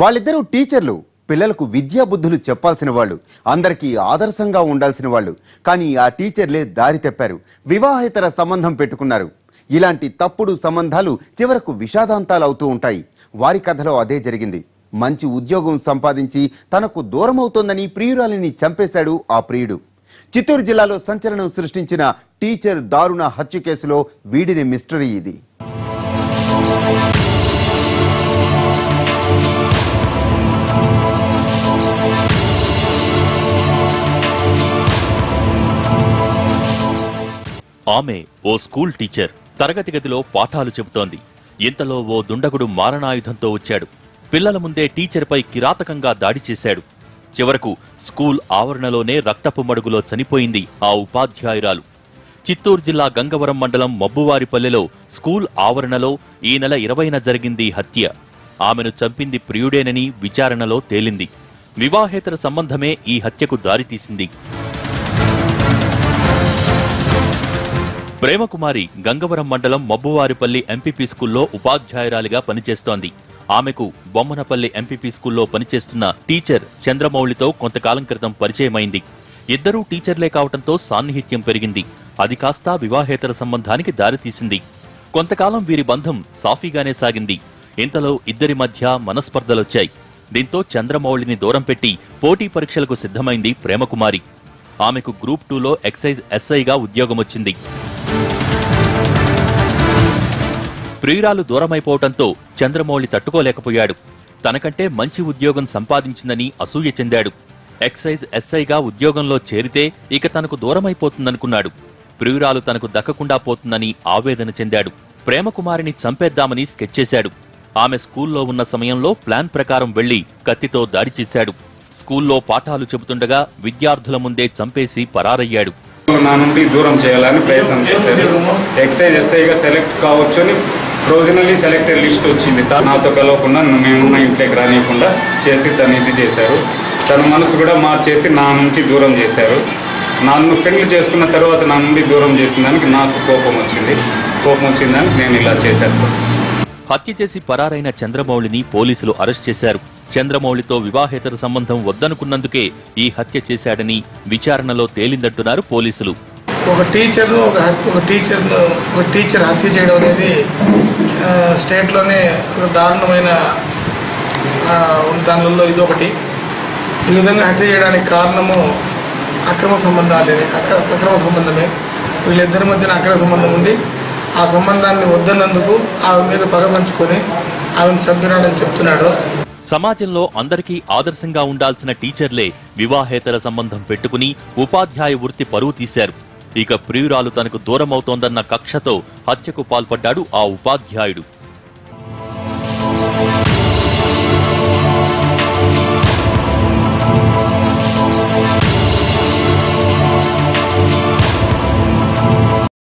వాళ్ళిద్దరూ టీచర్లు. పిల్లలకు విద్యా బుద్ధులు చెప్పాల్సిన వాళ్ళు. అందరికీ ఆదర్శంగా ఉండాల్సిన వాళ్ళు. కానీ ఆ టీచర్లే దారి తెప్పారు. వివాహేతర సంబంధం పెట్టుకున్నారు. ఇలాంటి తప్పుడు సంబంధాలు చివరకు విషాదాంతాలు అవుతూ ఉంటాయి. వారి కథలో అదే జరిగింది. మంచి ఉద్యోగం సంపాదించి తనకు దూరమవుతోందని ప్రియురాలిని చంపేశాడు ఆ ప్రియుడు. చిత్తూరు జిల్లాలో సంచలనం సృష్టించిన టీచర్ దారుణ హత్య కేసులో వీడిని మిస్టరీ ఇది. ఆమె ఓ స్కూల్ టీచర్. తరగతి గదిలో పాఠాలు చెబుతోంది. ఇంతలో ఓ దుండగుడు మారణాయుధంతో వచ్చాడు. పిల్లల ముందే టీచర్పై కిరాతకంగా దాడి చేశాడు. చివరకు స్కూల్ ఆవరణలోనే రక్తపు మడుగులో చనిపోయింది ఆ ఉపాధ్యాయురాలు. చిత్తూరు జిల్లా గంగవరం మండలం మబ్బువారిపల్లెలో స్కూల్ ఆవరణలో ఈ నెల ఇరవైన జరిగింది హత్య. ఆమెను చంపింది ప్రియుడేనని విచారణలో తేలింది. వివాహేతర సంబంధమే ఈ హత్యకు దారితీసింది. ప్రేమకుమారి గంగవరం మండలం మబ్బువారిపల్లి ఎంపీపీ స్కూల్లో ఉపాధ్యాయురాలిగా పనిచేస్తోంది. ఆమెకు బొమ్మనపల్లి ఎంపీపీ స్కూల్లో పనిచేస్తున్న టీచర్ చంద్రమౌళితో కొంతకాలం క్రితం పరిచయమైంది. ఇద్దరూ టీచర్లే కావటంతో సాన్నిహిత్యం పెరిగింది. అది కాస్త వివాహేతర సంబంధానికి దారితీసింది. కొంతకాలం వీరి బంధం సాఫీగానే సాగింది. ఇంతలో ఇద్దరి మధ్య మనస్పర్ధలొచ్చాయి. దీంతో చంద్రమౌళిని దూరం పెట్టి పోటీ పరీక్షలకు సిద్ధమైంది ప్రేమకుమారి. ఆమెకు గ్రూప్ టూలో ఎక్సైజ్ ఎస్ఐగా ఉద్యోగమొచ్చింది. ప్రియురాలు దూరమైపోవటంతో చంద్రమౌళి తట్టుకోలేకపోయాడు. తనకంటే మంచి ఉద్యోగం సంపాదించిందని అసూయ చెందాడు. ఎక్సైజ్ ఎస్ఐగా ఉద్యోగంలో చేరితే ఇక తనకు దూరమైపోతుందనుకున్నాడు. ప్రియురాలు తనకు దక్కకుండా పోతుందని ఆవేదన చెందాడు. ప్రేమకుమారిని చంపేద్దామని స్కెచ్ చేశాడు. ఆమె స్కూల్లో ఉన్న సమయంలో ప్లాన్ ప్రకారం వెళ్ళి కత్తితో దాడి చేశాడు. స్కూల్లో పాఠాలు చెబుతుండగా విద్యార్థుల ముందే చంపేసి పరారయ్యాడు. నా నుండి దూరం చేయాలని ప్రయత్నం చేశారు. ఎక్సైజ్ ఎస్ఐగా సెలెక్ట్ కావచ్చు అని ప్రొవిజనల్లీ సెలెక్టెడ్ లిస్ట్ వచ్చింది. నాతో కలవకుండా మేమున్న ఇంట్లోకి రానియకుండా చేసి తను ఇది చేశారు. తన మనసు కూడా మార్చేసి నా నుంచి దూరం చేశారు. నన్ను పెళ్ళి చేసుకున్న తర్వాత నా నుండి దూరం చేసిన దానికి నాకు కోపం వచ్చింది. కోపం వచ్చిన దానికి నేను ఇలా చేశాను సార్. హత్య చేసి పరారైన చంద్రమౌళిని పోలీసులు అరెస్ట్ చేశారు. చంద్రమౌళితో వివాహేతర సంబంధం వద్దనుకున్నందుకే ఈ హత్య చేశాడని విచారణలో తేలిందంటున్నారు పోలీసులు. ఒక టీచర్ను ఒక ఒక టీచర్ను ఒక టీచర్ హత్య చేయడం అనేది స్టేట్లోనే ఒక దారుణమైన దానిలో ఇదొకటి ఈ విధంగా హత్య చేయడానికి కారణము అక్రమ సంబంధాలే అక్ర అక్రమ సంబంధమే. వీళ్ళిద్దరి మధ్యన అక్రమ సంబంధం ఉంది. ఆ సంబంధాన్ని వద్దన్నందుకు ఆమె మీద పగ పంచుకొని ఆమెను చంపినాడని చెప్తున్నాడు. సమాజంలో అందరికీ ఆదర్శంగా ఉండాల్సిన టీచర్లే వివాహేతర సంబంధం పెట్టుకుని ఉపాధ్యాయ వృత్తి పరువు తీశారు. ఇక ప్రియురాలు తనకు దూరమవుతోందన్న కక్షతో హత్యకు పాల్పడ్డాడు ఆ ఉపాధ్యాయుడు.